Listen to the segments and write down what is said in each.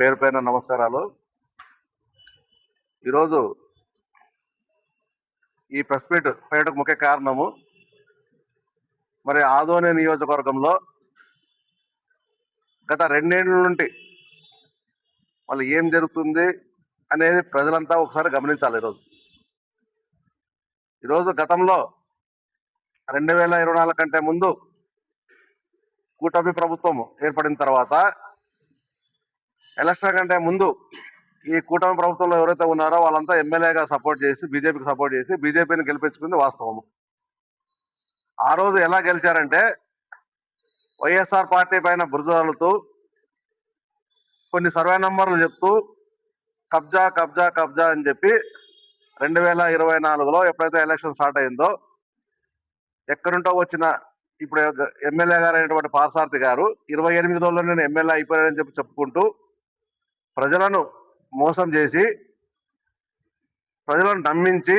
పేరు పైన నమస్కారాలు. ఈరోజు ఈ ప్రెస్ మీట్ పేటకు ముఖ్య కారణము మరి ఆదోని నియోజకవర్గంలో గత రెండేళ్ళ నుండి వాళ్ళు ఏం జరుగుతుంది అనేది ప్రజలంతా ఒకసారి గమనించాలి ఈరోజు. ఈరోజు గతంలో రెండు వేల ఇరవై నాలుగు కంటే ముందు కూటమి ప్రభుత్వం ఏర్పడిన తర్వాత ఎలక్షన్ కంటే ముందు ఈ కూటమి ప్రభుత్వంలో ఎవరైతే ఉన్నారో వాళ్ళంతా ఎమ్మెల్యేగా సపోర్ట్ చేసి బీజేపీకి సపోర్ట్ చేసి బీజేపీని గెలిపించుకుంది వాస్తవము ఆ రోజు ఎలా గెలిచారంటే వైఎస్ఆర్ పార్టీ పైన బురదలుతూ కొన్ని సర్వే నంబర్లు చెప్తూ కబ్జా కబ్జా కబ్జా అని చెప్పి రెండు వేల ఇరవై నాలుగులో ఎప్పుడైతే ఎలక్షన్ స్టార్ట్ అయిందో ఎక్కడుంటో వచ్చిన ఇప్పుడు ఎమ్మెల్యే గారు అయినటువంటి పార్సార్థి గారు ఇరవై ఎనిమిది రోజుల్లో నేను ఎమ్మెల్యే అయిపోయానని చెప్పి చెప్పుకుంటూ ప్రజలను మోసం చేసి ప్రజలను నమ్మించి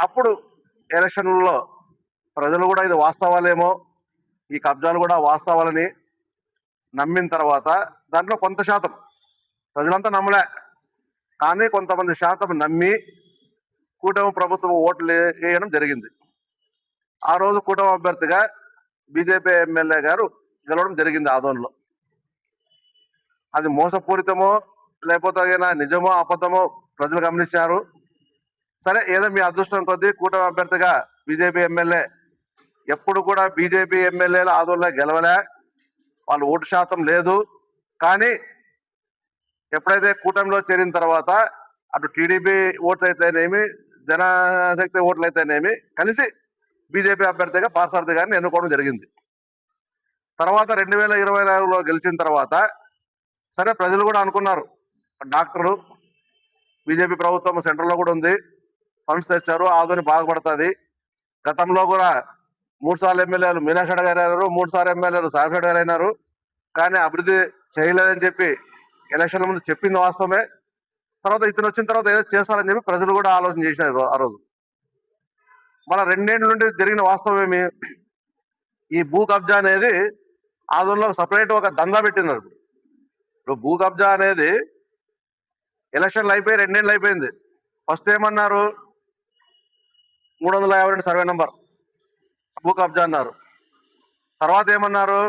అప్పుడు ఎలక్షన్లలో ప్రజలు కూడా ఇది వాస్తవాలేమో ఈ కబ్జాలు కూడా వాస్తవాలని నమ్మిన తర్వాత దాంట్లో కొంత శాతం ప్రజలంతా నమ్మలే. కానీ కొంతమంది శాతం నమ్మి కూటమి ప్రభుత్వం ఓట్లు వేయడం జరిగింది. ఆ రోజు కూటమి అభ్యర్థిగా బీజేపీ ఎమ్మెల్యే గారు గెలవడం జరిగింది ఆదోన్లో. అది మోసపూరితమో లేకపోతే ఏదైనా నిజమో అబద్ధమో ప్రజలు గమనించారు సరే ఏదో మీ అదృష్టం కొద్దీ కూటమి అభ్యర్థిగా బీజేపీ ఎమ్మెల్యే ఎప్పుడు కూడా బీజేపీ ఎమ్మెల్యేల ఆదోన్లో గెలవలే. వాళ్ళు ఓటు శాతం లేదు. కానీ ఎప్పుడైతే కూటమిలో చేరిన తర్వాత అటు టీడీపీ ఓట్లు అయితేనేమి జనశక్తి ఓట్లు అయితేనేమి కలిసి బీజేపీ అభ్యర్థిగా పార్సార్థి గారిని ఎన్నుకోవడం జరిగింది. తర్వాత రెండు వేల ఇరవై నాలుగులో గెలిచిన తర్వాత సరే ప్రజలు కూడా అనుకున్నారు. డాక్టరు బీజేపీ ప్రభుత్వం సెంట్రల్లో కూడా ఉంది. ఫండ్స్ తెచ్చారు ఆదోని బాగుపడుతుంది. గతంలో కూడా మూడు సార్లు ఎమ్మెల్యేలు మీనాక్ష గారు అయినారు మూడు సార్లు ఎమ్మెల్యేలు సాయిషెడ్ గారు అయినారు. కానీ అభివృద్ధి చేయలేదని చెప్పి ఎలక్షన్ల ముందు చెప్పింది వాస్తవమే. తర్వాత ఇతను వచ్చిన తర్వాత ఏదో చేస్తారని చెప్పి ప్రజలు కూడా ఆలోచన చేశారు ఆ రోజు. మన రెండేళ్ళ నుండి జరిగిన వాస్తవమేమి ఈ భూ కబ్జా అనేది ఆదంలో సపరేట్ ఒక దందా పెట్టినారు ఇప్పుడు. భూ కబ్జా అనేది ఎలక్షన్లు అయిపోయి రెండేళ్ళు అయిపోయింది. ఫస్ట్ ఏమన్నారు? మూడు వందల యాభై రెండు సర్వే నెంబర్. భూ కబ్జా అన్నారు. తర్వాత ఏమన్నారు?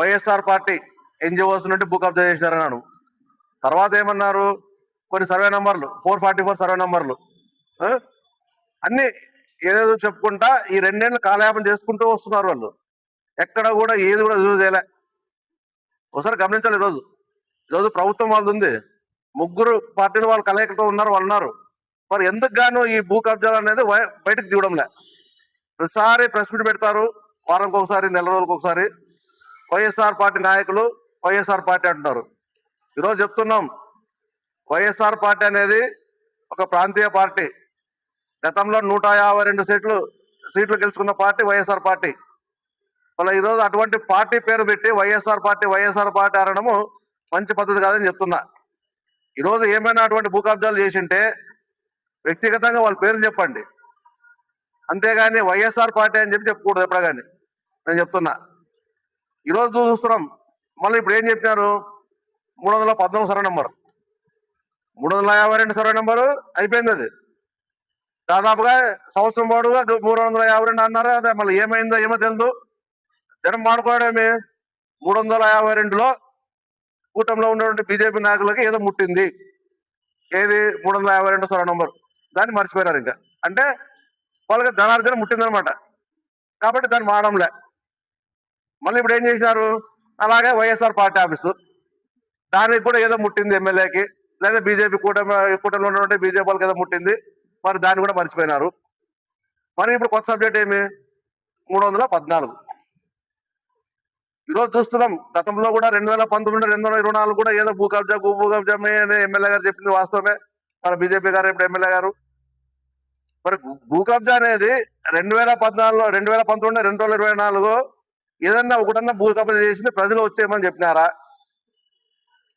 వైఎస్ఆర్ పార్టీ ఎన్జిఓస్ నుండి భూ కబ్జా చేసినారన్నాడు తర్వాత ఏమన్నారు? కొన్ని సర్వే నంబర్లు ఫోర్ ఫార్టీ ఫోర్ సర్వే నంబర్లు. అన్ని ఏదేదో చెప్పుకుంటా ఈ రెండేళ్ళు కాలయాపం చేసుకుంటూ వస్తున్నారు వాళ్ళు. ఎక్కడ కూడా ఏది కూడా రుజువు చేయలే. ఒకసారి గమనించాలి ఈరోజు. ఈరోజు ప్రభుత్వం వాళ్ళది. ఉంది ముగ్గురు పార్టీలు వాళ్ళ కలయికతో ఉన్నారు వాళ్ళు ఉన్నారు మరి ఎందుకు గాను ఈ భూ కబ్జాలు అనేది బయటకు తీయడంలే. ప్రతిసారి ప్రెస్ మీట్ పెడతారు వారానికి ఒకసారి నెల రోజులకు ఒకసారి వైఎస్ఆర్ పార్టీ నాయకులు వైఎస్ఆర్ పార్టీ అంటున్నారు. ఈరోజు చెప్తున్నాం వైఎస్ఆర్ పార్టీ అనేది ఒక ప్రాంతీయ పార్టీ. గతంలో నూట యాభై రెండు సీట్లు సీట్లు గెలుచుకున్న పార్టీ వైఎస్ఆర్ పార్టీ. మళ్ళీ ఈరోజు అటువంటి పార్టీ పేరు పెట్టి Y S R party Y S R party అనడము మంచి పద్ధతి కాదని చెప్తున్నా. ఈరోజు ఏమైనా అటువంటి భూకబ్జాలు చేసింటే వ్యక్తిగతంగా వాళ్ళ పేరు చెప్పండి. అంతేగాని వైఎస్ఆర్ పార్టీ అని చెప్పి చెప్పకూడదు ఎప్పుడే కానీ నేను చెప్తున్నా. ఈరోజు చూస్తున్నాం. మళ్ళీ ఇప్పుడు ఏం చెప్పినారు? మూడు వందల పద్నాలుగు సర్వే నెంబర్. మూడు వందల యాభై రెండు సర్వే నెంబరు అయిపోయింది అది. దాదాపుగా సంవత్సరం పాడుగా మూడు వందల యాభై రెండు అన్నారు? అదే మళ్ళీ ఏమైందో ఏమో తెలియదు జనం మాడుకోవడమే మూడు వందల యాభై రెండులో కూటమిలో ఉన్నటువంటి బీజేపీ నాయకులకి ఏదో ముట్టింది. ఏది? మూడు వందల యాభై రెండు సర్వే నంబర్. దాన్ని మర్చిపోయినారు ఇంకా. అంటే వాళ్ళకి ధనార్జన ముట్టిందనమాట. కాబట్టి దాన్ని మాడంలే మళ్ళీ ఇప్పుడు ఏం చేసినారు? అలాగే వైఎస్ఆర్ పార్టీ ఆఫీసు. దానికి కూడా ఏదో ముట్టింది ఎమ్మెల్యేకి. లేదా బీజేపీ కూటమి కూటమిలో ఉన్నటువంటి బీజేపీ వాళ్ళకి ఏదో ముట్టింది. మరి దాన్ని కూడా మర్చిపోయినారు. మరి ఇప్పుడు కొత్త సబ్జెక్ట్ ఏమి? మూడు వందల పద్నాలుగు. ఈరోజు చూస్తున్నాం. గతంలో కూడా రెండు వేల పంతొమ్మిది రెండు వేల ఇరవై నాలుగు కూడా ఏదో భూ కబ్జా భూ భూ కబ్జా అని ఎమ్మెల్యే గారు చెప్పింది వాస్తవమే. మన బీజేపీ గారు ఇప్పుడు ఎమ్మెల్యే గారు. మరి భూ- కబ్జా అనేది రెండు వేల పద్నాలుగులో రెండు వేల పంతొమ్మిది రెండు వేల ఇరవై నాలుగు ఏదన్నా ఒకటన్నా భూ కబ్జా చేసింది ప్రజలు వచ్చేయమని చెప్పినారా?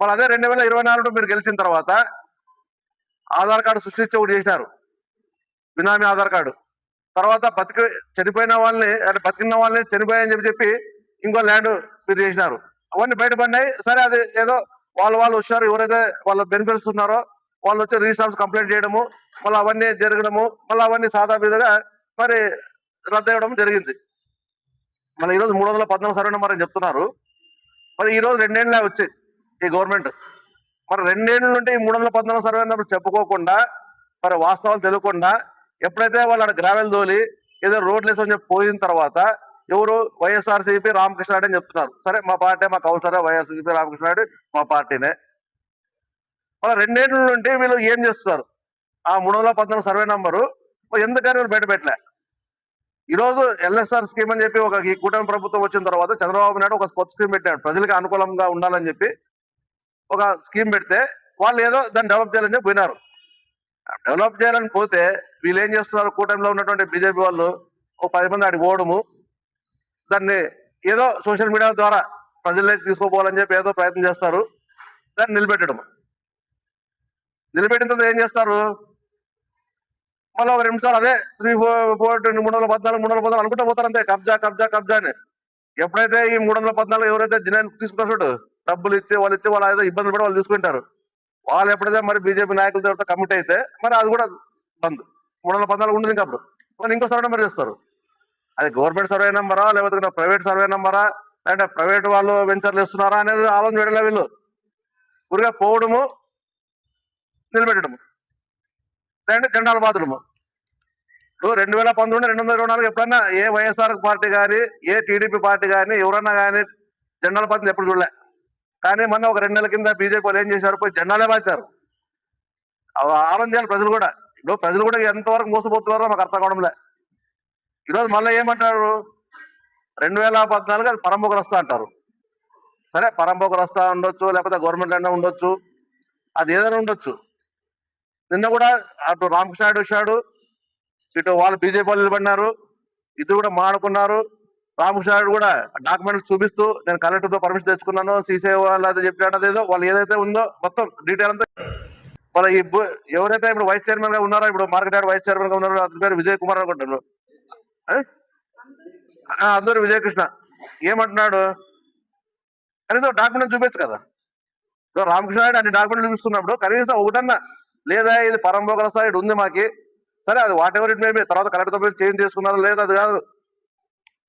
వాళ్ళు అదే రెండు వేల ఇరవై నాలుగులో మీరు గెలిచిన తర్వాత ఆధార్ కార్డు సృష్టించి ఒకటి చేసినారు. బినామీ ఆధార్ కార్డు. తర్వాత బతికి చనిపోయిన వాళ్ళని అంటే బతికిన వాళ్ళని చనిపోయాయని చెప్పి చెప్పి ఇంకో ల్యాండ్ మీరు చేసినారు. అవన్నీ బయటపడినాయి. సరే అది ఏదో వాళ్ళు వాళ్ళు వచ్చారు ఎవరైతే వాళ్ళ బెనిఫిట్స్ ఉన్నారో వాళ్ళు వచ్చి రిజిస్ట్రార్స్ కంప్లైంట్ చేయడము మళ్ళీ అవన్నీ జరగడము మళ్ళీ అవన్నీ సాదాబీదగా మరి రద్దు జరిగింది. మళ్ళీ ఈరోజు మూడు వందల పద్నాలుగు సర్వే నెంబర్ అని చెప్తున్నారు. మరి ఈరోజు రెండేళ్ళే వచ్చాయి ఈ గవర్నమెంట్ మరి రెండేళ్ళ నుండి ఈ మూడు వందల పద్నాలుగు సర్వే నెంబర్ చెప్పుకోకుండా మరి వాస్తవాలు తెలియకుండా ఎప్పుడైతే వాళ్ళు గ్రావెల్ తోలి ఏదో రోడ్లు వేసుకొని చెప్పి పోయిన తర్వాత ఎవరు వైఎస్ఆర్సీపీ రామకృష్ణ అని చెప్తున్నారు. సరే మా పార్టీ మా కౌన్సిలర్ వైఎస్ఆర్సీపీ రామకృష్ణ రెడ్డి మా పార్టీనే. మళ్ళీ రెండేళ్ళ నుండి వీళ్ళు ఏం చేస్తున్నారు? ఆ మూడు వందల పద్నాలుగు సర్వే నంబరు ఎందుకని వీళ్ళు బయట పెట్టలే ఈ రోజు ఎల్ఎస్ఆర్ స్కీమ్ అని చెప్పి ఒక ఈ కూటమి ప్రభుత్వం వచ్చిన తర్వాత చంద్రబాబు నాయుడు ఒక కొత్త స్కీమ్ పెట్టాడు. ప్రజలకు అనుకూలంగా ఉండాలని చెప్పి ఒక స్కీమ్ పెడితే వాళ్ళు ఏదో దాన్ని డెవలప్ చేయాలని చెప్పి పోయినారు. డెవలప్ చేయాలని పోతే వీళ్ళు ఏం చేస్తున్నారు? కూటమిలో ఉన్నటువంటి బీజేపీ వాళ్ళు ఒక పది మంది ఆడికి పోవడము దాన్ని ఏదో సోషల్ మీడియా ద్వారా ప్రజల్లోకి తీసుకోపోవాలని చెప్పి ఏదో ప్రయత్నం చేస్తారు. దాన్ని నిలబెట్టడం. నిలబెట్టిన తర్వాత ఏం చేస్తారు? మళ్ళీ ఒక రెండు సార్లు అదే త్రీ ఫోర్ ఫోర్ మూడు వందల పద్నాలుగు మూడు వందల పద్నాలుగు అనుకుంటా పోతారు అంతే కబ్జా కబ్జా కబ్జా అని. ఎప్పుడైతే ఈ మూడు వందల పద్నాలుగు ఎవరైతే దినానికి తీసుకున్నారు చూడు డబ్బులు ఇచ్చి వాళ్ళు ఇచ్చి వాళ్ళు ఏదో ఇబ్బందులు పడి వాళ్ళు తీసుకుంటారు. వాళ్ళు ఎప్పుడైతే మరి బీజేపీ నాయకుల తర్వాత కమిట్ అయితే మరి అది కూడా బంద్. మూడు వందల పద్నాలుగు ఉండదు ఇంకా అప్పుడు. మరి ఇంకోసారి మరి చేస్తారు. అది గవర్నమెంట్ సర్వే నెంబరా లేకపోతే ప్రైవేట్ సర్వే నెంబరా లేదంటే ప్రైవేట్ వాళ్ళు వెంచర్లు ఇస్తున్నారా అనేది ఆలోచన చేయడం వీళ్ళు. ఊరిగా పోవడము నిలబెట్టడము. లేదంటే జెండాలు బాధడము ఇప్పుడు రెండు వేల పంతొమ్మిది రెండు వందల ఇరవై నాలుగు ఎప్పుడన్నా ఏ వైఎస్ఆర్ పార్టీ కానీ ఏ టీడీపీ పార్టీ కానీ ఎవరన్నా కానీ జెండాల పార్టీ ఎప్పుడు చూడలే. కానీ మొన్న ఒక రెండు నెలల కింద బీజేపీ వాళ్ళు ఏం చేశారు? పోయి జెండాలే బాధ్యారు ఆలోచన చేయాలి ప్రజలు కూడా. ఇప్పుడు ప్రజలు కూడా ఎంతవరకు మోసపోతున్నారో మాకు అర్థం కావడంలే. ఈరోజు మళ్ళీ ఏమంటారు? రెండు వేల పద్నాలుగు అది పరంపొక రస్తా అంటారు. సరే పరంపొక రస్తా ఉండొచ్చు లేకపోతే గవర్నమెంట్ ల్యాండ్ ఉండొచ్చు అది ఏదైనా ఉండొచ్చు. నిన్న కూడా అటు రామకృష్ణ నాయుడు వచ్చాడు ఇటు వాళ్ళు బీజేపీ వాళ్ళు నిలబడినారు ఇద్దరు కూడా మాడుకున్నారు రామకృష్ణ నాయుడు కూడా డాక్యుమెంట్లు చూపిస్తూ నేను కలెక్టర్తో పర్మిషన్ తెచ్చుకున్నాను సీసీ వాళ్ళు అది చెప్పాడు అదేదో వాళ్ళు ఏదైతే ఉందో మొత్తం డీటెయిల్ అంతా. వాళ్ళ ఈ ఎవరైతే ఇప్పుడు వైస్ చైర్మన్గా ఉన్నారో ఇప్పుడు మార్కెట్ యార్డ్ వైస్ చైర్మన్గా ఉన్నారో అతని పేరు విజయ్ కుమార్ అనుకుంటున్నారు అందరు విజయకృష్ణ. ఏమంటున్నాడు? కనీసం డాక్యుమెంట్ చూపించు కదా. రామకృష్ణ నాయుడు అన్ని డాక్యుమెంట్లు చూపిస్తున్నప్పుడు కనీసం ఒకటన్నా లేదా ఇది పరంభోగల స్థాయి ఉంది మాకి. సరే అది వాట్ ఎవర్ ఇట్ మేబీ తర్వాత కలెక్టర్ పోయి చేంజ్ చేసుకున్నారో లేదు అది కాదు.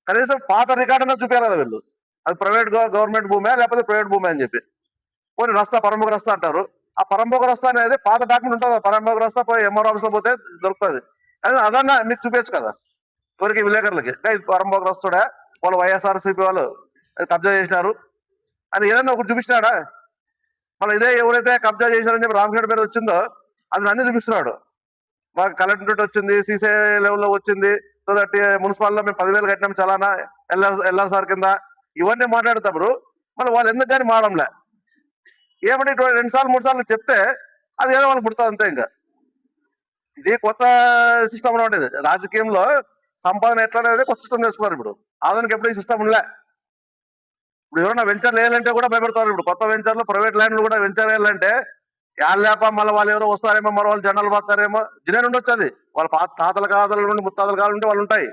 కనీసం పాత రికార్డ్ అన్నా చూపించాలి కదా వీళ్ళు. అది ప్రైవేట్ గవర్నమెంట్ భూమే లేకపోతే ప్రైవేట్ భూమే అని చెప్పి. పోనీ రస్తా పరంభోగ రస్తా అంటారు. ఆ పరంభోగ రస్తా అనేది పాత డాక్యుమెంట్ ఉంటుంది పరంభోగ రస్తా పోయి ఎంఆర్ ఆఫీస్లో పోతే దొరుకుతుంది. కానీ అదన్నా మీకు చూపించచ్చు కదా. ఎవరికి విలేకరులకి. "ఏ, పరంపోక వాళ్ళు వైఎస్ఆర్సీపీ వాళ్ళు. కబ్జా చేసినారు. అని ఏదన్నా ఒకటి చూపించినాడా? మళ్ళీ ఇదే ఎవరైతే కబ్జా చేశారని చెప్పి రామకృష్ణ పేరు వచ్చిందో అది అన్ని చూపిస్తున్నాడు. మాకు కలెక్టరేట్ వచ్చింది సీసీ లెవెల్లో వచ్చింది సో మున్సిపాల్లో మేము పదివేలు కట్టినాం చలానా ఎల్ఆర్ ఎల్ఆర్సార్ కింద. ఇవన్నీ మాట్లాడేటప్పుడు మళ్ళీ వాళ్ళు ఎందుకు కానీ మాడంలే ఏమంటే ఇటువంటి రెండు సార్లు మూడు సార్లు చెప్తే అది ఏదో వాళ్ళకి పుడుతుంది అంతే ఇంకా. ఇది కొత్త సిస్టమ్ ఉండేది రాజకీయంలో సంపాదన ఎట్లా అనేది కొత్త సిస్టమ్ చేసుకున్నారు ఇప్పుడు. ఆధునిక ఎప్పుడు ఈ సిస్టమ్ ఉండలే ఇప్పుడు ఎవరైనా వెంచర్ వేయాలంటే కూడా భయపడతారు ఇప్పుడు. కొత్త వెంచర్లు ప్రైవేట్ ల్యాండ్లు కూడా వెంచర్ వేయాలంటే యాళ్ళేప మళ్ళీ వాళ్ళు ఎవరో వస్తారేమో మరో వాళ్ళు జనరల్ పాతారేమో జినేన్ ఉండొచ్చు అది. వాళ్ళ పాత తాతల కాదల నుండి ముత్తాతల కాదు నుండి వాళ్ళు ఉంటాయి.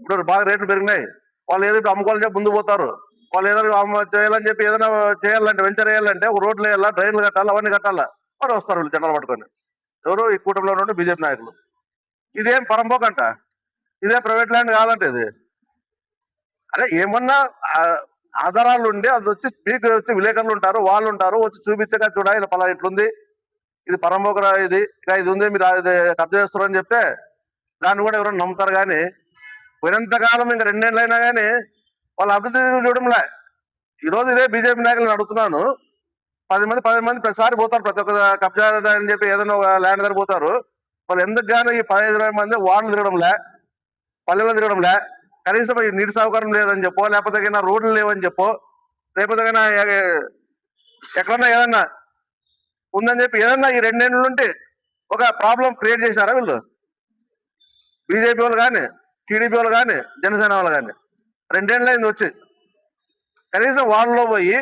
ఇప్పుడు బాగా రేట్లు పెరిగినాయి. వాళ్ళు ఏదో ఇప్పుడు అమ్ముకోవాలని చెప్పి ముందు పోతారు. వాళ్ళు ఏదో అమ్మ- చేయాలని చెప్పి ఏదైనా చేయాలంటే వెంచర్ వేయాలంటే ఒక రోడ్లు వేయాలా డ్రైన్లు కట్టాలా అవన్నీ కట్టాలా? వాడు వస్తారు వీళ్ళు జనాలు పట్టుకొని. ఎవరు ఈ కూటమిలో ఉన్నట్టు బీజేపీ నాయకులు. ఇదేం పరంపోకంట. ఇదే ప్రైవేట్ ల్యాండ్ కాదంట ఇది. అరే ఏమన్నా ఆధారాలు ఉండి అది వచ్చి మీకు వచ్చి విలేకరులు ఉంటారు వాళ్ళు ఉంటారు వచ్చి చూపించగా చూడ ఇలా పలా ఇట్లుంది ఇది పరంబోకరా ఇది ఇలా ఇది ఉంది మీరు అది కబ్జా చేస్తారు అని చెప్తే దాన్ని కూడా ఎవరైనా నమ్ముతారు కానీ పోయినంతకాలం ఇంకా రెండేళ్ళు అయినా కానీ వాళ్ళ అభివృద్ధి చూడడంలే ఈరోజు ఇదే బీజేపీ నాయకులను అడుగుతున్నాను. పది మంది పది మంది ప్రతిసారి పోతారు ప్రతి ఒక్క కబ్జా అని చెప్పి ఏదైనా ఒక ల్యాండ్ దగ్గర పోతారు. వాళ్ళు ఎందుకు గాను ఈ పదహైదు ఇరవై మంది వార్డులు తిరగడంలే పల్లెల్లో తిరగడంలే. కనీసం ఈ నీటి సౌకర్యం లేదని చెప్పో లేకపోతే రోడ్లు లేవని చెప్పో లేకపోతే ఎక్కడన్నా ఏదన్నా ఉందని చెప్పి ఏదన్నా ఈ రెండేళ్ళ నుండి ఒక ప్రాబ్లం క్రియేట్ చేశారా వీళ్ళు? బీజేపీ వాళ్ళు కానీ టీడీపీ వాళ్ళు కానీ జనసేన వాళ్ళు కానీ. రెండేళ్ళు అయింది వచ్చి. కనీసం వార్డులో పోయి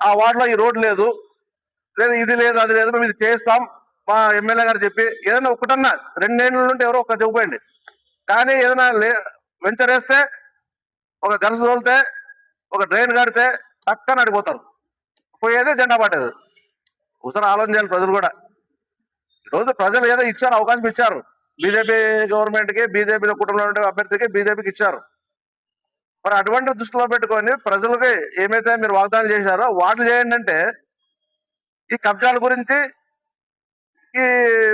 ఆ వార్డులో ఈ రోడ్ లేదు లేదు ఇది లేదు అది లేదు మేము ఇది చేస్తాం మా ఎమ్మెల్యే గారు చెప్పి ఏదైనా ఒకటన్నా రెండేళ్ళ నుండి ఎవరో ఒక చెప్పండి కానీ ఏదైనా లే వెంచర్ వేస్తే ఒక గరస తోలితే ఒక డ్రైన్ కడితే పక్కన అడిగిపోతారు. పోయేదే జెండా పట్టేది. ఒకసారి ఆలోచన చేయాలి ప్రజలు కూడా. ఈరోజు ప్రజలు ఏదో ఇచ్చారు అవకాశం ఇచ్చారు. బీజేపీ గవర్నమెంట్కి బీజేపీ కుటుంబంలో ఉండే అభ్యర్థికి బీజేపీకి ఇచ్చారు. మరి అటువంటి దృష్టిలో పెట్టుకొని ప్రజలకి ఏమైతే మీరు వాగ్దానం చేశారో వాటిని చేయండి అంటే ఈ కబ్జాల గురించి ఈ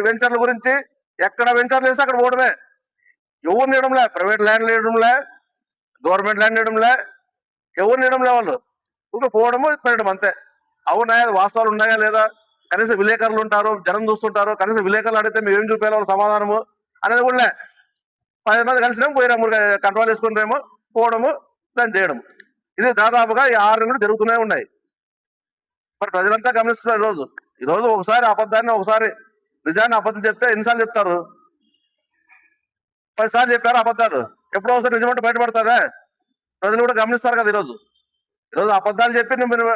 వెంచర్ల గురించి ఎక్కడ వెంచర్లు వేస్తే అక్కడ పోవడమే ఎవరు ఇవ్వడంలే ప్రైవేట్ ల్యాండ్ ఇవ్వడంలే గవర్నమెంట్ ల్యాండ్ ఇవ్వడంలే ఎవరిని ఇవ్వడంలే వాళ్ళు? ఇంకా పోవడము పెట్టడం అంతే. అవునాయా? వాస్తవాలు ఉన్నాయా లేదా? కనీసం విలేకరులు ఉంటారు జనం చూస్తుంటారు కనీసం విలేకరులు అడిగితే మేము ఏం చూపేయాలి వాళ్ళ సమాధానము అనేది కూడా పది మంది కలిసినాము పోయినాము కంట్రోల్ చేసుకుంటామో పోవడము దాన్ని చేయడం ఇది దాదాపుగా ఈ ఆరు నెలలు జరుగుతూనే ఉన్నాయి. మరి ప్రజలంతా గమనిస్తున్నారు ఈరోజు. రోజు ఈ రోజు ఒకసారి అబద్ధాన్ని ఒకసారి నిజాన్ని అబద్ధం చెప్తే ఎన్నిసార్లు చెప్తారు? పదిసార్లు చెప్పారు అబద్ధాలు. ఎప్పుడో ఒకసారి నిజమంటే బయటపడుతుందా ప్రజలు కూడా గమనిస్తారు కదా ఈరోజు. ఈరోజు అబద్ధాలు చెప్పి మీరు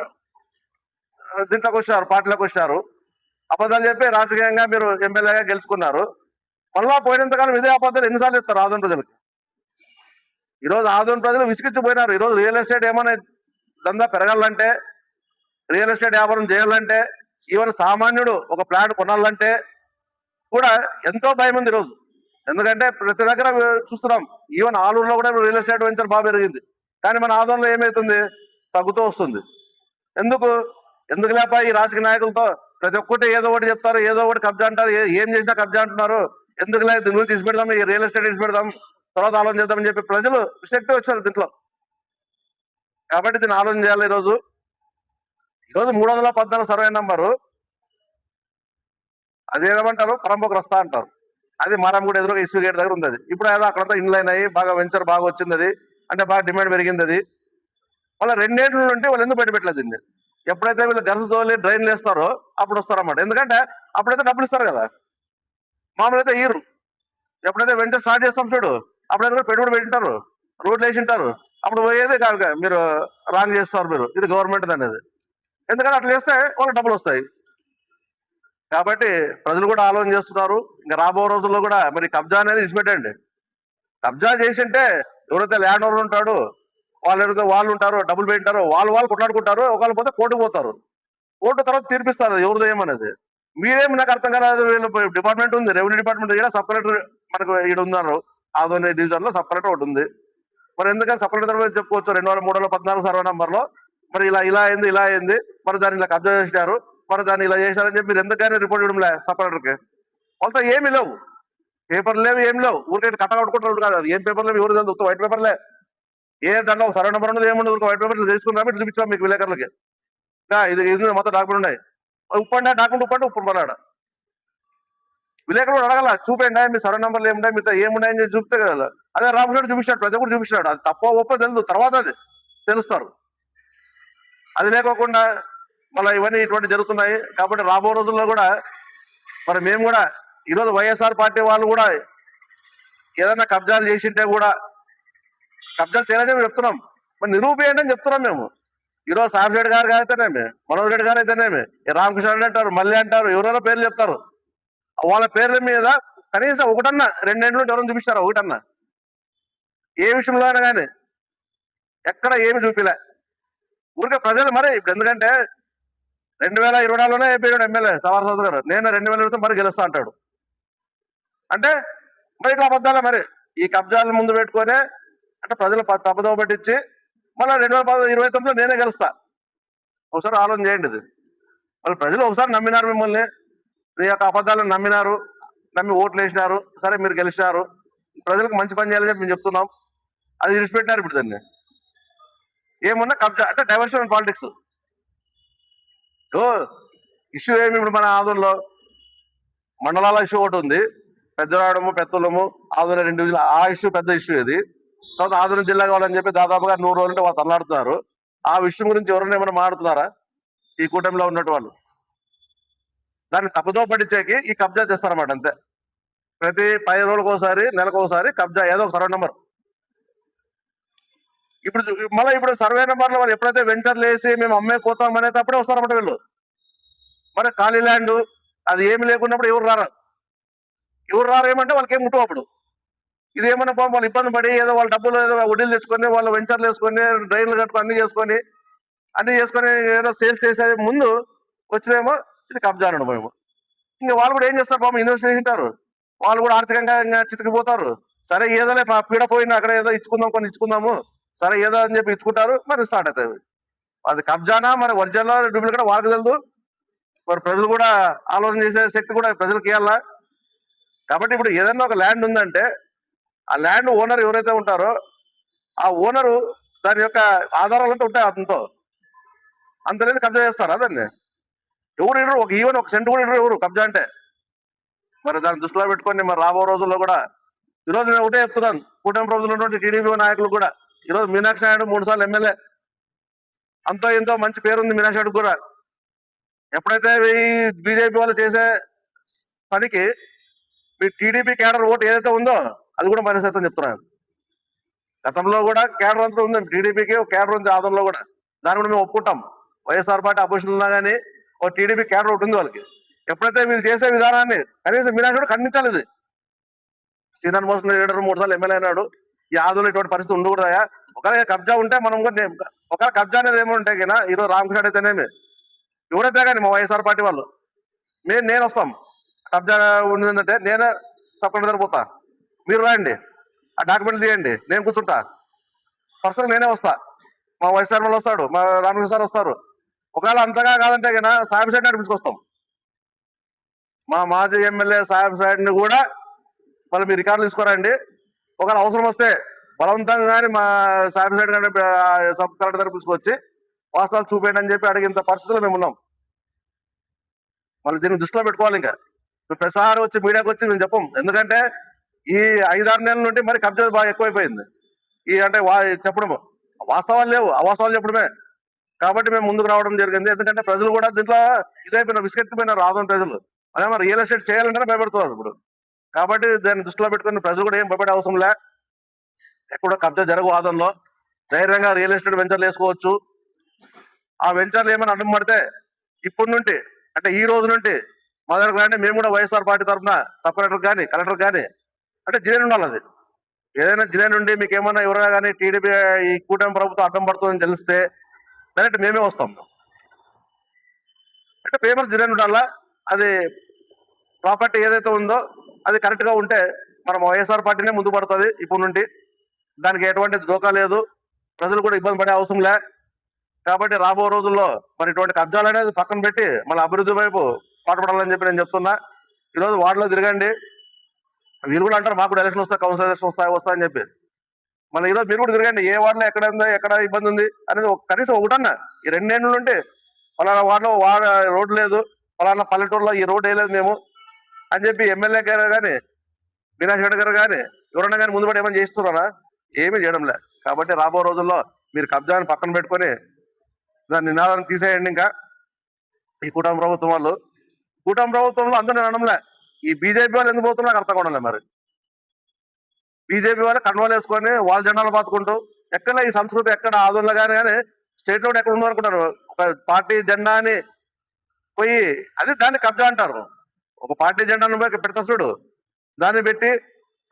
దీంట్లోకి వచ్చారు పార్టీలోకి వచ్చారు. అబద్ధాలు చెప్పి రాజకీయంగా మీరు ఎమ్మెల్యేగా గెలుచుకున్నారు. మళ్ళా పోయినంతకాలం ఇదే అబద్ధాలు ఎన్నిసార్లు చెప్తారు ఆదోన్ ప్రజలకి? ఈరోజు ఆదోన్ ప్రజలు విసిగించిపోయినారు. ఈరోజు రియల్ ఎస్టేట్ ఏమైనా దందా పెరగాలంటే రియల్ ఎస్టేట్ వ్యాపారం చేయాలంటే ఈవెన్ సామాన్యుడు ఒక ప్లాట్ కొనాలంటే కూడా ఎంతో భయం ఉంది ఈరోజు. ఎందుకంటే ప్రతి దగ్గర చూస్తున్నాం. ఈవెన్ ఆలూరులో కూడా రియల్ ఎస్టేట్ వెంచర్ బాగా పెరిగింది. కానీ మన ఆదోన్లో ఏమవుతుంది తగ్గుతూ వస్తుంది. ఎందుకు? ఎందుకు లేప? ఈ రాజకీయ నాయకులతో ప్రతి ఒక్కటి ఏదో ఒకటి చెప్తారు ఏదో ఒకటి కబ్జా అంటారు. ఏం చేసినా కబ్జా అంటున్నారు. ఎందుకు లేదు? దీని గురించి పెడదాం ఈ రియల్ ఎస్టేట్ తీసి పెడదాం. తర్వాత ఆలోచన చేద్దామని చెప్పి ప్రజలు శక్తి వచ్చారు దీంట్లో. కాబట్టి దీన్ని ఆలోచన చేయాలి ఈరోజు. ఈరోజు మూడు వందల పద్నాలుగు సర్వే నంబరు. అది ఏమంటారు? పరంపొక రస్తా అంటారు. అది మారంగూడ ఎదురుగా ఇసుక గేట్ దగ్గర ఉంది అది ఇప్పుడు ఏదో అక్కడంతా ఇన్లైన్ అయ్యి బాగా వెంచర్ బాగా వచ్చింది అది అంటే బాగా డిమాండ్ పెరిగింది అది వాళ్ళ రెండేళ్ళ నుండి వాళ్ళు ఎందుకు బయట పెట్టలేదు దీన్ని? ఎప్పుడైతే వీళ్ళు గరస తోలి డ్రైన్లు వేస్తారో అప్పుడు వస్తారన్నమాట. ఎందుకంటే అప్పుడైతే డబ్బులు ఇస్తారు కదా. మామూలు అయితే ఇయ్యరు. ఎప్పుడైతే వెంచర్ స్టార్ట్ చేస్తాం చూడు అప్పుడైతే కూడా పెట్టుబడి పెట్టింటారు. రోడ్లు వేసి ఉంటారు. అప్పుడు పోయేది కాదు మీరు రాంగ్ చేస్తారు మీరు. ఇది గవర్నమెంట్ అనేది. ఎందుకంటే అట్లా చేస్తే వాళ్ళకి డబ్బులు వస్తాయి. కాబట్టి ప్రజలు కూడా ఆలోచన చేస్తున్నారు. ఇంకా రాబో రోజుల్లో కూడా మరి కబ్జా అనేది ఇచ్చిపెట్టండి కబ్జా చేసింటే ఎవరైతే ల్యాండ్ ఓనర్ ఉంటాడు వాళ్ళు ఎవరైతే వాళ్ళు ఉంటారో డబ్బులు పెట్టారో వాళ్ళు వాళ్ళు కొట్లాడుకుంటారు ఒకళ్ళు పోతే కోర్టుకు పోతారు. కోర్టు తర్వాత తీర్పిస్తారు ఎవరిదో అనేది. మీరేమి నాకు అర్థం కాలేదు వీళ్ళు డిపార్ట్మెంట్ ఉంది రెవెన్యూ డిపార్ట్మెంట్ ఇక్కడ సబ్ కలెక్టర్ మనకు ఇక్కడ ఉన్నారు. ఆదోని డివిజన్లో సబ్ కలెక్టర్ ఒకటి ఉంది. మరి ఎందుకంటే సబ్ కలెక్టర్ చెప్పుకోవచ్చు? రెండు వేల మూడు వేల పద్నాలుగు సర్వే నంబర్లో మరి ఇలా ఇలా అయింది ఇలా అయింది. మరి దాన్ని ఇలా కబ్జా చేసినారు. మరి దాన్ని ఇలా చేశారని చెప్పి మీరు ఎందుకైనా రిపోర్ట్ ఇవ్వడం లే సపరేటర్కి? వాళ్ళతో ఏమి లేవు. పేపర్లు లేవు ఏం లేవు. ఊరికే కట్ట కట్టుకుంటారు కాదు. అది ఏం పేపర్ లేవు? ఎవరు తెలుసు వైట్ పేపర్లే. ఏ దాంట్లో ఒక నెంబర్ ఉన్నది ఏముండదు ఊరికి వైట్ పేపర్లు తీసుకుని రాబట్టి చూపించాం మీకు విలేకరులకి. ఇంకా ఇది ఇది మొత్తం డాక్యుమెంట్ ఉన్నాయి. ఉప్పండి డాక్యుమెంట్ ఉప్పండి ఉప్పుడు పడాడు విలేకరులు అడగల చూపండి మీ సర్వే నెంబర్లు ఏముండే మీతో ఏమున్నాయని చెప్పి చూపితే కదా. అదే రామకృష్ణ చూపించాడు ప్రతి ఒక్కరు చూపించాడు అది తప్ప ఒప్ప తెలియదు తర్వాత అది తెలుస్తారు. అది లేకోకుండా మళ్ళీ ఇవన్నీ ఇటువంటి జరుగుతున్నాయి. కాబట్టి రాబో రోజుల్లో కూడా మరి మేము కూడా ఈరోజు వైఎస్ఆర్ పార్టీ వాళ్ళు కూడా ఏదైనా కబ్జాలు చేసింటే కూడా కబ్జాలు చేయలేదని మేము చెప్తున్నాం. మరి నిరూపేయండి అని చెప్తున్నాం మేము. ఈరోజు సాఫ్ రెడ్డి గారు అయితేనేమి మనోజ్ రెడ్డి గారు అయితేనేమి రామకృష్ణ రెడ్డి అంటారు మళ్ళీ అంటారు ఎవరెవరో పేర్లు చెప్తారు. వాళ్ళ పేర్ల మీద కనీసం ఒకటన్నా రెండేళ్ళు ఎవరైనా చూపిస్తారు? ఒకటన్నా. ఏ విషయంలో అయినా కానీ ఎక్కడ ఏమి చూపిలే. ఊరికే ప్రజలు మరి ఇప్పుడు ఎందుకంటే రెండు వేల ఇరవై నాలుగులోనే అయిపోయాడు ఎమ్మెల్యే సవార్ సద్ గారు. నేను రెండు వేల ఇరవై మరి గెలుస్తా అంటాడు. అంటే మరి ఇట్లా అబద్ధాలే మరి. ఈ కబ్జాలను ముందు పెట్టుకొని అంటే ప్రజలు ప- పట్టించి మళ్ళీ రెండు వేల పదహారు ఇరవై తొమ్మిదిలో నేనే గెలుస్తా. ఒకసారి ఆలోచన చేయండి ఇది. వాళ్ళు ప్రజలు ఒకసారి నమ్మినారు మిమ్మల్ని. మీ యొక్క అబద్ధాలను నమ్మినారు. నమ్మి ఓట్లు వేసినారు. సరే మీరు గెలిచినారు. ప్రజలకు మంచి పని చేయాలని చెప్పి మేము చెప్తున్నాం. అది విడిచిపెట్టినారు ఇప్పుడు దాన్ని. ఏమున్నా కబ్జా అంటే డైవర్షన్ పాలిటిక్స్. ఇష్యూ ఏమి ఇప్పుడు మన ఆధునలో? మండలాల ఇష్యూ ఒకటి ఉంది. పెద్దరాడము పెత్తలము ఆధున రెండు ఆ ఇష్యూ పెద్ద ఇష్యూ ఇది. తర్వాత ఆధున జిల్లా కావాలని చెప్పి దాదాపుగా నూరు రోజులు వాళ్ళు తల్లాడుతున్నారు. ఆ విషయం గురించి ఎవరైనా ఏమైనా మాట్లాడుతున్నారా? ఈ కూటమిలో ఉన్నట్టు వాళ్ళు. దాన్ని తప్పుదో పట్టించేకి ఈ కబ్జా చేస్తారన్నమాట అంతే. ప్రతి పది రోజులకోసారి ఒకసారి కబ్జా ఏదో ఒక సరౌండ్ నెంబర్. ఇప్పుడు మళ్ళీ ఇప్పుడు సర్వే నెంబర్లో వాళ్ళు ఎప్పుడైతే వెంచర్లు వేసి మేము అమ్మే పోతాం అనేది అప్పుడే వస్తారన్నమాట వీళ్ళు. మరి ఖాళీ ల్యాండ్ అది ఏమి లేకున్నప్పుడు ఎవరు రారు? ఎవరు రారు ఏమంటే వాళ్ళకి ఏం ముట్టు అప్పుడు? ఇది ఏమన్నా వాళ్ళు ఇబ్బంది పడి ఏదో వాళ్ళ డబ్బులు ఏదో వడ్డీలు తెచ్చుకొని వాళ్ళు వెంచర్లు వేసుకొని డ్రైన్లు కట్టుకొని అన్ని చేసుకొని అన్ని చేసుకొని ఏదో సేల్స్ చేసే ముందు వచ్చినేమో ఇది కబ్జా అనడం మేము. ఇంకా వాళ్ళు కూడా ఏం చేస్తారు పాపం? ఇన్వెస్ట్ చేసింటారు వాళ్ళు కూడా ఆర్థికంగా ఇంకా చితికిపోతారు. సరే ఏదోలే మా పీడ పోయినా అక్కడ ఏదో ఇచ్చుకుందాం కొన్ని ఇచ్చుకుందాము. సరే ఏదో అని చెప్పి ఇచ్చుకుంటారు మరి స్టార్ట్ అవుతాయి అది కబ్జానా? మరి ఒరిజినల్? డూప్లికేట్ వాళ్ళకి తెలుదు. మరి ప్రజలు కూడా ఆలోచన చేసే శక్తి కూడా ప్రజలకు ఇవ్వాలా? కాబట్టి ఇప్పుడు ఏదైనా ఒక ల్యాండ్ ఉందంటే ఆ ల్యాండ్ ఓనర్ ఎవరైతే ఉంటారో ఆ ఓనరు దాని యొక్క ఆధారాలంతా ఉంటాయి అతనితో. అంతలేదు కబ్జా చేస్తారా దాన్ని? ఎవరు ఇడరు ఒక ఈవెన్ ఒక సెంటు కూడా ఇడరు ఎవరు కబ్జా అంటే. మరి దాన్ని దృష్టిలో పెట్టుకొని మరి రాబో రోజుల్లో కూడా ఈరోజు నేను ఒకటే చెప్తున్నాను కూటమి ప్రభుత్వం ఉన్నటువంటి టీడీపీ నాయకులు కూడా ఈరోజు మీనాక్షి నాయుడు మూడు సార్లు ఎమ్మెల్యే. అంతో ఎంతో మంచి పేరుంది మీనాక్షి నాయుడు కూడా. ఎప్పుడైతే ఈ బీజేపీ వాళ్ళు చేసే పనికి మీ టీడీపీ కేడర్ ఓటు ఏదైతే ఉందో అది కూడా మనిషి చెప్తున్నాను గతంలో కూడా కేడర్ అంతా ఉంది. టీడీపీకి ఒక కేడర్ ఉంది ఆదంలో కూడా. దాన్ని కూడా మేము ఒప్పుకుంటాం. వైఎస్ఆర్ పార్టీ అపోజిషన్ ఉన్నా కానీ ఒక టీడీపీ కేడర్ ఒకటి ఉంది వాళ్ళకి. ఎప్పుడైతే వీళ్ళు చేసే విధానాన్ని కనీసం మీనాక్షి కూడా ఖండించాలి ఇది శ్రీనాథ్ మోసన్ లీడర్ మూడు సార్లు ఎమ్మెల్యే అయినాడు. ఈ ఆదులో ఇటువంటి పరిస్థితి ఉండకూడదా ఒకవేళ కబ్జా ఉంటే మనం కూడా ఒకవేళ కబ్జా అనేది ఏమో ఉంటే కదా ఈరోజు రామకృష్ణ అయితేనేమి ఎవరైతే కానీ మా వైఎస్ఆర్ పార్టీ వాళ్ళు మేము నేను వస్తాం. కబ్జా ఉండిందంటే నేనే సపరేట్ దగ్గర పోతా. మీరు రాయండి. ఆ డాక్యుమెంట్ తీయండి. నేను కూర్చుంటా. పర్సనల్ నేనే వస్తా. మా వైఎస్ఆర్ వాళ్ళు వస్తాడు మా రామకృష్ణ సార్ వస్తారు. ఒకవేళ అంతగా కాదంటే కదా సాహెబ్ సైడ్ నడిపించుకొస్తాం మా మాజీ ఎమ్మెల్యే సాహెబ్ సైడ్ని కూడా మళ్ళీ మీ రికార్డులు తీసుకురండి. ఒకవేళ అవసరం వస్తే బలవంతంగా కానీ మా సాహెబ్ సైడ్ కానీ సబ్ కలెక్టర్ దగ్గర తీసుకొచ్చి వాస్తవాలు చూపేయండి అని చెప్పి అడిగిన పరిస్థితుల్లో మేము ఉన్నాం. మళ్ళీ దీన్ని దృష్టిలో పెట్టుకోవాలి ఇంకా. ఇప్పుడు ప్రతిసారి వచ్చి మీడియాకి వచ్చి మేము చెప్పం. ఎందుకంటే ఈ ఐదారు నెలల నుండి మరి కబ్జా బాగా ఎక్కువైపోయింది. ఈ అంటే వా చెప్పడం వాస్తవాలు లేవు. అవాస్తవాలు చెప్పడమే. కాబట్టి మేము ముందుకు రావడం జరిగింది. ఎందుకంటే ప్రజలు కూడా దీంట్లో ఇదైపోయిన విసుకెత్తిపోయిన రాదు ప్రజలు. అదే మరి రియల్ ఎస్టేట్ చేయాలంటే భయపడుతున్నారు ఇప్పుడు. కాబట్టి దాన్ని దృష్టిలో పెట్టుకుని ప్రజలు కూడా ఏం భయపడే అవసరం లే. ఎక్కడ కబ్జా జరగ వాదనలో ధైర్యంగా రియల్ ఎస్టేట్ వెంచర్లు వేసుకోవచ్చు. ఆ వెంచర్లు ఏమైనా అడ్డం పడితే ఇప్పటి నుండి అంటే ఈ రోజు నుండి మా దగ్గర మేము కూడా వైఎస్ఆర్ పార్టీ తరఫున సబ్ కలెక్టర్ కానీ కలెక్టర్ కానీ అంటే జిల్లా ఉండాలి అది. ఏదైనా జిల్లా నుండి మీకు ఏమన్నా ఎవరైనా కానీ టీడీపీ ఈ కూటమి ప్రభుత్వం అడ్డం పడుతుందని తెలిస్తే డైరెక్ట్ మేమే వస్తాం. అంటే పేపర్స్ జిల్లా ఉండాలా? అది ప్రాపర్టీ ఏదైతే ఉందో అది కరెక్ట్గా ఉంటే మనం వైఎస్ఆర్ పార్టీనే ముందు పడుతుంది ఇప్పుడు నుండి. దానికి ఎటువంటి దోకా లేదు. ప్రజలు కూడా ఇబ్బంది పడే అవసరం లే. కాబట్టి రాబో రోజుల్లో మరి ఇటువంటి కబ్జాలు అనేది పక్కన పెట్టి మళ్ళీ అభివృద్ధి వైపు పాటుపడాలని చెప్పి నేను చెప్తున్నా. ఈరోజు వార్డులో తిరగండి. వీళ్ళు కూడా అంటారు మాకు కూడా ఎలక్షన్ వస్తాయి కౌన్సిల్ ఎలక్షన్ వస్తాయి వస్తాయని చెప్పి. మళ్ళీ ఈరోజు మీరు కూడా తిరగండి ఏ వార్డులో ఎక్కడ ఉందో ఎక్కడ ఇబ్బంది ఉంది అనేది కనీసం ఒకటన్నా ఈ రెండేళ్ళు ఉంటే పలానా వార్డులో వాడ రోడ్డు లేదు పలానా పల్లెటూరులో ఈ రోడ్డు వేయలేదు మేము. అని చెప్పి ఎమ్మెల్యే గారు కానీ మీనాక్షి రెడ్డి గారు కానీ ఎవరన్నా కానీ ముందు పడి ఏమైనా చేస్తున్నారా? ఏమీ చేయడంలే. కాబట్టి రాబో రోజుల్లో మీరు కబ్జాని పక్కన పెట్టుకొని దాని నినాదాన్ని తీసేయండి ఇంకా. ఈ కూటమి ప్రభుత్వం వాళ్ళు. కూటమి ప్రభుత్వంలో అందరూ అనడంలే ఈ బీజేపీ వాళ్ళు ఎందుకు పోతున్నా నాకు అర్థం కావడంలే మరి. బీజేపీ వాళ్ళు కండువాలు వేసుకొని వాళ్ళ జెండాలు పాతుకుంటూ ఎక్కడ ఈ సంస్కృతి ఎక్కడ ఆదోళన కానీ కానీ స్టేట్లో కూడా ఎక్కడ ఉందనుకుంటారు ఒక పార్టీ జెండాని పోయి అది దాన్ని కబ్జా అంటారు. ఒక పార్టీ జెండాను పోయి పెడతా చూడు. దాన్ని పెట్టి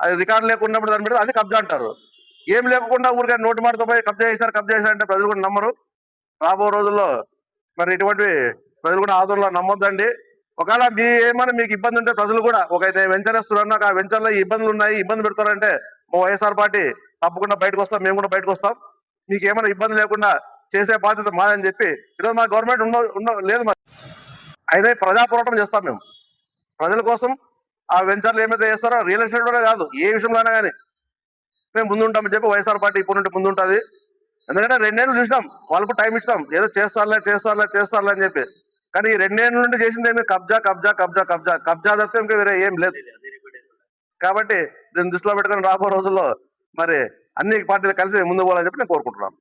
అది రికార్డు లేకున్నప్పుడు దాన్ని పెడితే అది కబ్జా అంటారు. ఏం లేకుండా ఊరికే నోటి మాటతో పోయి కబ్జా చేశారు కబ్జా చేశారు అంటే ప్రజలు కూడా నమ్మరు. రాబో రోజుల్లో మరి ఇటువంటివి ప్రజలు కూడా ఆదరణలో నమ్మొద్దండి. ఒకవేళ మీ ఏమైనా మీకు ఇబ్బంది ఉంటే ప్రజలు కూడా ఒక వెంచర్ వేస్తున్నా ఆ వెంచర్లో ఇబ్బందులు ఉన్నాయి ఇబ్బంది పెడతారంటే మా వైఎస్ఆర్ పార్టీ తప్పకుండా బయటకు వస్తాం మేము కూడా బయటకు వస్తాం. మీకు ఏమైనా ఇబ్బంది లేకుండా చేసే బాధ్యత మాదని చెప్పి ఈరోజు మా గవర్నమెంట్ ఉన్న లేదు మరి అయితే ప్రజా పోరాటం చేస్తాం మేము. ప్రజల కోసం ఆ వెంచర్లు ఏమైతే చేస్తారో రియల్ ఎస్టేట్ కూడా కాదు ఏ విషయంలోనే కానీ. మేము ముందుంటామని చెప్పి వైఎస్ఆర్ పార్టీ ఇప్పుడు నుండి ముందు ఉంటుంది ఎందుకంటే రెండేళ్ళు చూసినాం వాళ్ళకు టైం ఇచ్చినాం ఏదో చేస్తారులే చేస్తారులే చేస్తారులే అని చెప్పి. కానీ ఈ రెండేళ్ళ నుండి చేసింది ఏమి? కబ్జా కబ్జా కబ్జా కబ్జా. కబ్జా తప్పితే ఇంకా వేరే ఏం లేదు. కాబట్టి దీన్ని దృష్టిలో పెట్టుకొని రాబో రోజుల్లో మరి అన్ని పార్టీలు కలిసి ముందు పోవాలని చెప్పి నేను కోరుకుంటున్నాను.